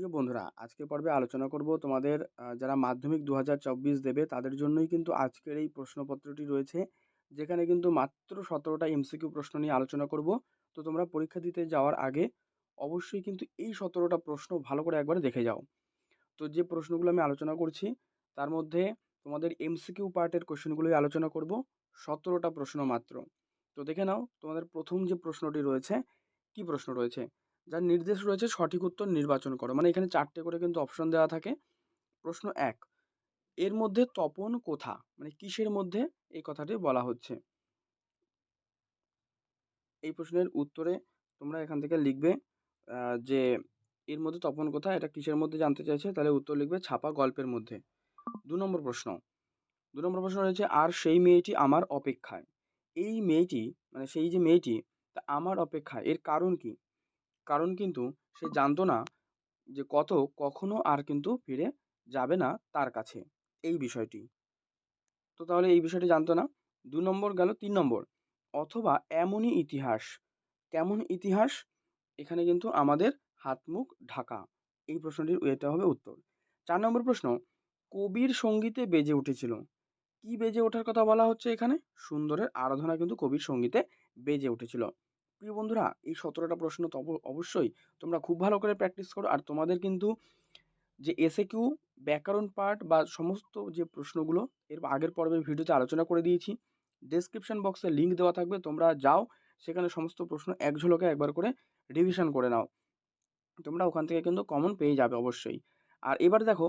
প্রিয় বন্ধুরা, আজকের পর্বে আলোচনা করব তোমাদের যারা মাধ্যমিক দু হাজার চব্বিশ দেবে তাদের জন্যই কিন্তু আজকের এই প্রশ্নপত্রটি রয়েছে, যেখানে কিন্তু মাত্র সতেরোটা এমসিকিউ প্রশ্ন নিয়ে আলোচনা করব। তো তোমরা পরীক্ষা দিতে যাওয়ার আগে অবশ্যই কিন্তু এই সতেরোটা প্রশ্ন ভালো করে একবার দেখে যাও। তো যে প্রশ্নগুলো আমি আলোচনা করছি, তার মধ্যে তোমাদের এমসিকিউ পার্টের কোশ্চেনগুলোই আলোচনা করব, সতেরোটা প্রশ্ন মাত্র। তো দেখে নাও, তোমাদের প্রথম যে প্রশ্নটি রয়েছে, কি প্রশ্ন রয়েছে? যার নির্দেশ রয়েছে সঠিক উত্তর নির্বাচন করো। মানে এখানে চারটে করে কিন্তু অপশন দেওয়া থাকে। প্রশ্ন এক, এর মধ্যে তপন কোথা? মানে কিসের মধ্যে? এই কথাটি বলা হচ্ছে। এই প্রশ্নের উত্তরে তোমরা এখান থেকে লিখবে যে এর মধ্যে তপন কোথা? এটা কিসের মধ্যে জানতে চাইছে? তাহলে উত্তর লিখবে ছাপা গল্পের মধ্যে। দু নম্বর প্রশ্ন, দু নম্বর প্রশ্ন রয়েছে, আর সেই মেয়েটি আমার অপেক্ষায়। এই মেয়েটি মানে সেই যে মেয়েটি, তা আমার অপেক্ষায়। এর কারণ কি? কারণ কিন্তু সে জানতো না যে কত, কখনো আর কিন্তু ফিরে যাবে না তার কাছে এই বিষয়টি। তো তাহলে এই বিষয়টি জানতো না। দু নম্বর গেল তিন নম্বর। অথবা এমনই ইতিহাস, কেমন ইতিহাস? এখানে কিন্তু আমাদের হাত মুখ ঢাকা। এই প্রশ্নটির এটা হবে উত্তর। চার নম্বর প্রশ্ন, কবির সঙ্গীতে বেজে উঠেছিল। কি বেজে ওঠার কথা বলা হচ্ছে এখানে? সুন্দরের আরাধনা কিন্তু কবির সঙ্গীতে বেজে উঠেছিল। প্রিয় বন্ধুরা, এই সতেরোটা প্রশ্ন তো অবশ্যই তোমরা খুব ভালো করে প্র্যাকটিস করো। আর তোমাদের কিন্তু যে এসে কিউ ব্যাকরণ পার্ট বা সমস্ত যে প্রশ্নগুলো, এর আগের পর্বের ভিডিওতে আলোচনা করে দিয়েছি। ডেসক্রিপশন বক্সে লিঙ্ক দেওয়া থাকবে। তোমরা যাও, সেখানে সমস্ত প্রশ্ন এক ঝলকে একবার করে রিভিশন করে নাও। তোমরা ওখান থেকে কিন্তু কমন পেয়ে যাবে অবশ্যই। আর এবার দেখো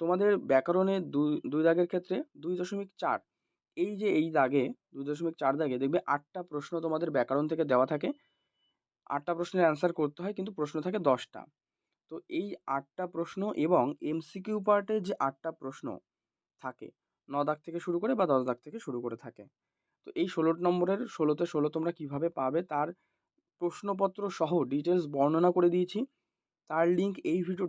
তোমাদের ব্যাকরণে দুই দুই দাগের ক্ষেত্রে দুই দশমিক চার এই যে, এই দাগে, দুই দশমিক চার দাগে দেখবে আটটা প্রশ্ন তোমাদের ব্যাকরণ থেকে দেওয়া থাকে। আটটা প্রশ্নের অ্যান্সার করতে হয়, কিন্তু প্রশ্ন থাকে দশটা। তো এই আটটা প্রশ্ন এবং এমসিকিউ পার্টে যে আটটা প্রশ্ন থাকে, ন দাগ থেকে শুরু করে বা দশ দাগ থেকে শুরু করে থাকে। তো এই ষোলো নম্বরের ষোলোতে ষোলো তোমরা কীভাবে পাবে তার প্রশ্নপত্র সহ ডিটেলস বর্ণনা করে দিয়েছি। তার লিঙ্ক এই ভিডিও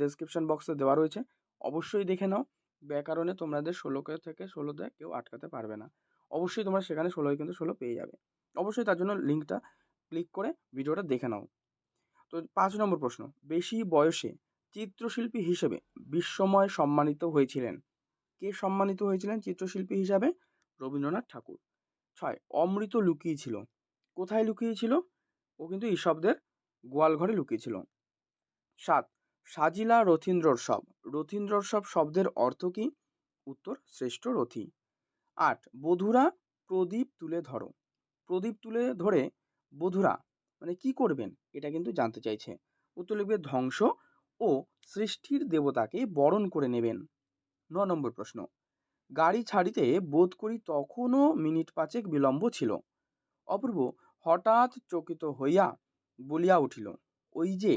ডেসক্রিপশন বক্সে দেওয়া রয়েছে। অবশ্যই দেখে নাও। ব্যাকরণে তোমাদের ষোলোকে থেকে ষোলোতে কেউ আটকাতে পারবে না। অবশ্যই তোমরা সেখানে ষোলোয় কিন্তু ষোলো পেয়ে যাবে। অবশ্যই তার জন্য লিঙ্কটা ক্লিক করে ভিডিওটা দেখে নাও। তো পাঁচ নম্বর প্রশ্ন, বেশি বয়সে চিত্রশিল্পী হিসেবে বিশ্বময় সম্মানিত হয়েছিলেন। কে সম্মানিত হয়েছিলেন চিত্রশিল্পী হিসাবে? রবীন্দ্রনাথ ঠাকুর। ছয়, অমৃত লুকিয়েছিল কোথায় লুকিয়েছিল ও কিন্তু ঈশবদের গোয়ালঘরে লুকিয়েছিল সাত সাজিলা রথীন্দ্রোৎসব। রথীন্দ্রোৎসব শব্দের অর্থ কী? উত্তর, শ্রেষ্ঠ রথী। আট, বধুরা, প্রদীপ তুলে ধরো। প্রদীপ তুলে ধরে বধুরা মানে কি করবেন? এটা কিন্তু জানতে চাইছে। উত্তর লিখবে ধ্বংস ও সৃষ্টির দেবতাকে বরণ করে নেবেন। ন নম্বর প্রশ্ন। গাড়ি ছাড়িতে বোধ করি তখনও মিনিট পাঁচেক বিলম্ব ছিল। অপূর্ব, হঠাৎ চকিত হইয়া বলিয়া উঠিল, ওই যে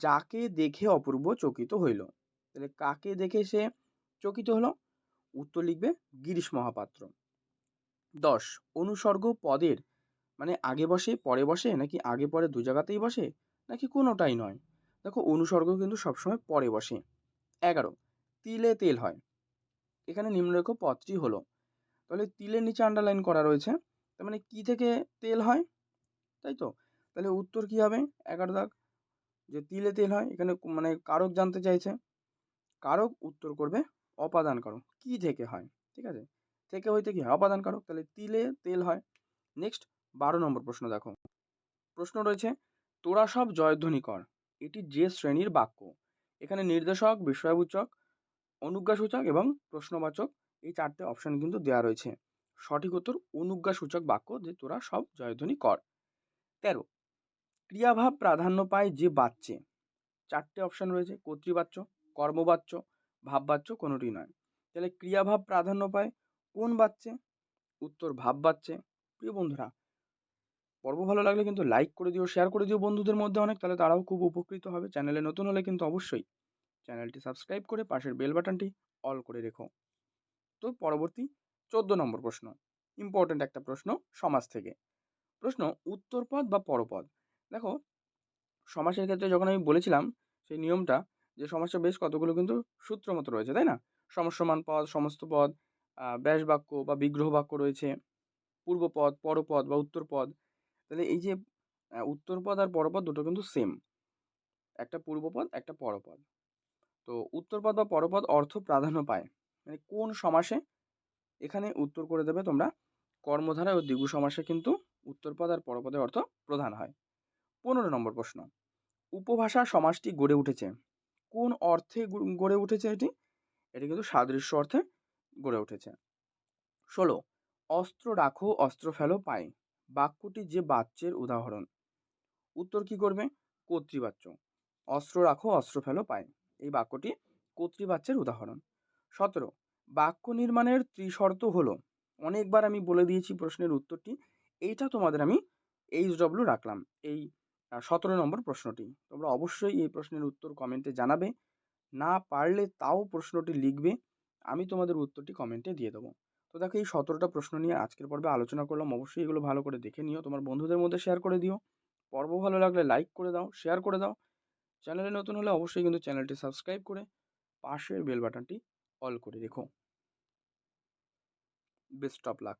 যাকে দেখে অপূর্ব চকিত হইল। তাহলে কাকে দেখে সে চকিত হলো? উত্তর লিখবে গিরিশ মহাপাত্র। দশ, অনুসর্গ পদের মানে আগে বসে, পরে বসে, নাকি আগে পরে দু জায়গাতেই বসে, নাকি কোনোটাই নয়? দেখো অনুসর্গ কিন্তু সবসময় পরে বসে। এগারো, তিলে তেল হয়। এখানে নিম্নরেখ পদটি হলো। তাহলে তিলের নিচে আন্ডারলাইন করা রয়েছে। তার মানে কী থেকে তেল হয়? তাই তো? তাহলে উত্তর কী হবে? এগারো দাগ। যে তিলে তেল হয়, এখানে মানে কারক জানতে চাইছে। কারক উত্তর করবে, অপাদান কারক। কী থেকে হয়? ঠিক আছে? থেকে হইতে কি হয়? অপাদান কারক। তাহলে তিলে তেল হয়। নেক্সট বারো নম্বর প্রশ্ন দেখো। প্রশ্ন রয়েছে, তোরা সব জয়ধ্বনি কর। এটি যে শ্রেণির বাক্য। এখানে নির্দেশক, বিষয়বূচক, অনুজ্ঞাসূচক এবং প্রশ্নবাচক এই চারটে অপশন কিন্তু দেওয়া রয়েছে। সঠিক উত্তর অনুজ্ঞাসূচক বাক্য যে তোরা সব জয়ধ্বনি কর। তেরো ক্রিয়াভাব প্রাধান্য পায় যে বাচ্চে চারটে অপশন রয়েছে কর্তৃবাচ্য কর্মবাচ্য ভাববাচ্য কোনোটি নয়। তাহলে ক্রিয়াভাব প্রাধান্য পায় কোন বাচ্চে উত্তর ভাব বাচ্চে প্রিয় বন্ধুরা, পর্ব ভালো লাগলে কিন্তু লাইক করে দিও শেয়ার করে দিও বন্ধুদের মধ্যে অনেক, তাহলে তারাও খুব উপকৃত হবে। চ্যানেলে নতুন হলে কিন্তু অবশ্যই চ্যানেলটি সাবস্ক্রাইব করে পাশের বেল বাটনটি অল করে রেখো। তো পরবর্তী চোদ্দ নম্বর প্রশ্ন ইম্পর্ট্যান্ট একটা প্রশ্ন সমাজ থেকে। প্রশ্ন, উত্তরপদ বা পরপদ? দেখো, সমাসের ক্ষেত্রে যখন আমি বলেছিলাম সেই নিয়মটা যে সমাসে বেশ কতগুলো কিন্তু সূত্র মতো রয়েছে, তাই না? সমস্যমান পদ, সমস্ত পদ ব্যাস বাক্য বা বিগ্রহ বাক্য রয়েছে পূর্বপদ পরপদ বা উত্তরপদ তাহলে এই যে উত্তরপদ আর পরপদ দুটো কিন্তু সেম একটা পূর্বপদ একটা পরপদ তো উত্তরপদ বা পরপদ অর্থ প্রাধান্য পায়। মানে কোন সমাসে? এখানে উত্তর করে দেবে তোমরা কর্মধারা ও দ্বিগু সমাসে কিন্তু উত্তরপদ আর পরপদের অর্থ প্রধান হয়। পনেরো নম্বর প্রশ্ন। উপভাষা সমাজটি গড়ে উঠেছে। কোন অর্থে গড়ে উঠেছে এটি? এটি কিন্তু সাদৃশ্য অর্থে গড়ে উঠেছে। ষোলো। অস্ত্র রাখো, অস্ত্র ফেলো পায় বাক্যটি যে বাচ্যের উদাহরণ। উত্তর কি করবে? কর্তৃবাচ্য। অস্ত্র রাখো, অস্ত্র ফেলো পায় এই বাক্যটি কর্তৃবাচ্যের উদাহরণ। সতেরো। বাক্য নির্মাণের ত্রিশর্ত হলো। অনেকবার আমি বলে দিয়েছি প্রশ্নের উত্তরটি। এইটা তোমাদের আমি এইচ ডব্লিউ রাখলাম। এই সতেরো নম্বর প্রশ্নটি। তোমরা অবশ্যই এই প্রশ্নের উত্তর কমেন্টে জানাবে। না পারলে তাও প্রশ্নটি লিখবে। আমি তোমাদের উত্তরটি কমেন্টে দিয়ে দেবো। তো দেখো, এই সতেরোটা প্রশ্ন নিয়ে আজকের পর্বে আলোচনা করলাম। অবশ্যই এগুলো ভালো করে দেখে নিও। তোমার বন্ধুদের মধ্যে শেয়ার করে দিও। পর্ব ভালো লাগলে লাইক করে দাও শেয়ার করে দাও। চ্যানেলে নতুন হলে অবশ্যই কিন্তু চ্যানেলটি সাবস্ক্রাইব করে পাশের বেল বাটনটি অল করে রেখো। Best of luck